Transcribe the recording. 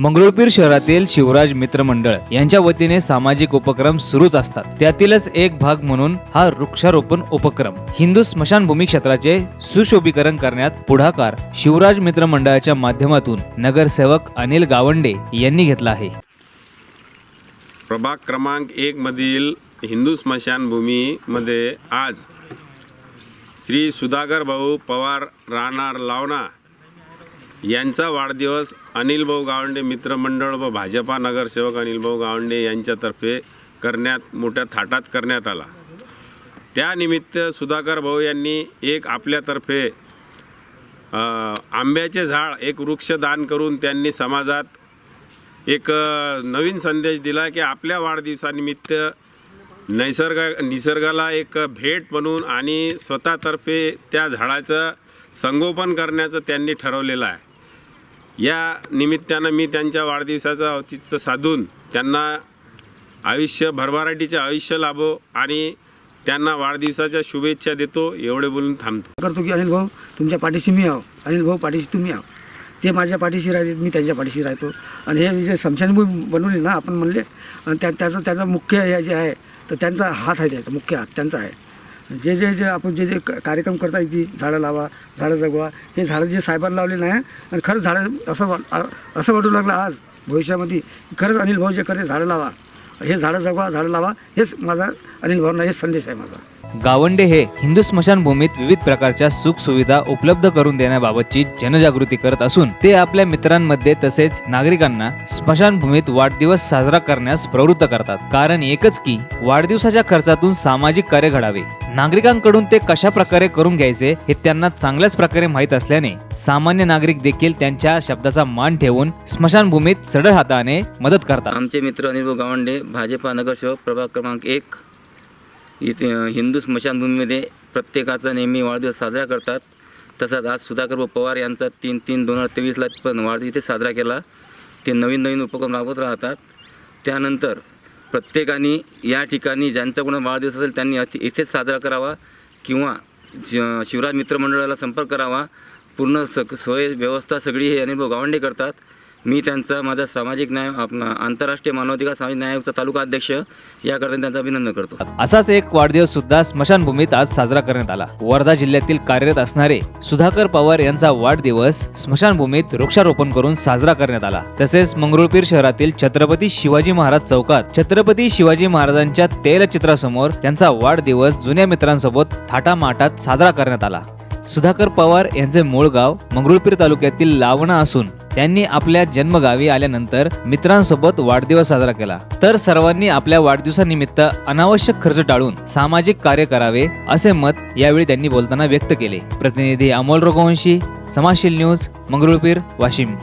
मंगरुळपीर शहरातील शिवराज मित्र मंडळ यांच्या वतीने सामाजिक उपक्रम सुरूच असतात. त्यातीलच एक भाग म्हणून हा वृक्षारोपण उपक्रम. हिंदू स्मशानभूमी क्षेत्राचे सुशोभीकरण करण्यात पुढाकार शिवराज मित्र मंडळाच्या माध्यमातून नगरसेवक अनिल गावंडे यांनी घेतला आहे. प्रभाग क्रमांक एकमधील हिंदू स्मशानभूमीमध्ये आज श्री सुधाकर भाऊ पवार राहणार लावणा यांचा वाढदिवस अनिल भाऊ गावंडे मित्रमंडळ व भाजपा नगरसेवक अनिल भाऊ गावंडे यांच्यातर्फे करण्यात मोठ्या थाटात करण्यात आला. त्यानिमित्त सुधाकर भाऊ यांनी एक आपल्यातर्फे आंब्याचे झाड एक वृक्ष दान करून त्यांनी समाजात एक नवीन संदेश दिला की आपल्या वाढदिवसानिमित्त नैसर्ग निसर्गाला एक भेट म्हणून आणि स्वतःतर्फे त्या झाडाचं संगोपन करण्याचं त्यांनी ठरवलेलं आहे. या निमित्तानं मी त्यांच्या वाढदिवसाचं औचित्य साधून त्यांना आयुष्य भरभराटीचे आयुष्य लाभो आणि त्यांना वाढदिवसाच्या शुभेच्छा देतो एवढे बोलून थांबतो. करतो की अनिल भाऊ तुमच्या पाठीशी मी आहो. अनिल भाऊ पाठीशी तुम्ही आहो. ते माझ्या पाठीशी राहते मी त्यांच्या पाठीशी राहतो. आणि हे जे समशानभूमी बनवली ना आपण म्हणले आणि त्या त्याचं त्याचा मुख्य हे जे आहे तर त्यांचा हात आहे त्याचा मुख्य हात त्यांचा आहे. जे जे जे आपण जे जे कार्यक्रम करता येते झाडं लावा झाडं जगवा हे झाडं जे साहेबांना लावले नाही आणि खरंच झाडं असं असं वाटू लागलं आज भविष्यामध्ये खरंच अनिल भाऊ जे करते झाडं लावा. हे झाडं जगवा झाडं लावा हेच माझा अनिल भाऊंना हेच संदेश आहे माझा. गावंडे हे हिंदू स्मशानभूमीत विविध प्रकारच्या सुख सुविधा उपलब्ध करून देण्याबाबतची जनजागृती करत असून ते आपल्या मित्रांमध्ये तसेच नागरिकांना स्मशानभूमीत वाढदिवस साजरा करण्यास प्रवृत्त करतात. कारण एकच की वाढदिवसाच्या खर्चातून सामाजिक कार्य घडावे. नागरिकांकडून ते कशा प्रकारे करून घ्यायचे हे त्यांना चांगल्याच प्रकारे माहीत असल्याने सामान्य नागरिक देखील त्यांच्या शब्दाचा मान ठेवून स्मशानभूमीत सडळ हाताने मदत करतात. आमचे मित्र अनिल गावंडे भाजपा नगरसेवक प्रभाग क्रमांक एक. इथे हिंदू स्मशानभूमीमध्ये प्रत्येकाचा नेहमी वाढदिवस साजरा करतात. तसाच आज सुधाकर पवार यांचा तीन तीन दोन हजार तेवीसला पण वाढदिवस इथे साजरा केला. ते नवीन नवीन उपक्रम राबवत राहतात. त्यानंतर प्रत्येकाने या ठिकाणी ज्यांचा कोणा वाढदिवस असेल त्यांनी अति इथेच साजरा करावा किंवा शिवराज मित्रमंडळाला संपर्क करावा. पूर्ण स सोय व्यवस्था सगळी हे अनिल गावंडे करतात. मी त्यांचा माझा सामाजिक न्याय आपला आंतरराष्ट्रीय मानवाधिकार सामाजिक न्यायाचा तालुका अध्यक्ष याकरता त्यांचं अभिनंदन करतो. असाच एक वाढदिवस सुद्धा स्मशानभूमीत आज साजरा करण्यात आला. वर्धा जिल्ह्यातील कार्यरत असणारे सुधाकर पवार यांचा वाढदिवस स्मशानभूमीत वृक्षारोपण करून साजरा करण्यात आला. तसेच मंगरुळपीर शहरातील छत्रपती शिवाजी महाराज चौकात छत्रपती शिवाजी महाराजांच्या तैलचित्रासमोर त्यांचा वाढदिवस जुन्या मित्रांसोबत थाटामाटात साजरा करण्यात आला. सुधाकर पवार यांचे मूळ गाव मंगरुळपीर तालुक्यातील लावणा असून त्यांनी आपल्या जन्मगावी आल्यानंतर मित्रांसोबत वाढदिवस साजरा केला. तर सर्वांनी आपल्या वाढदिवसानिमित्त अनावश्यक खर्च टाळून सामाजिक कार्य करावे असे मत यावेळी त्यांनी बोलताना व्यक्त केले. प्रतिनिधी अमोल रघुवंशी समाशील न्यूज मंगरुळपीर वाशिम.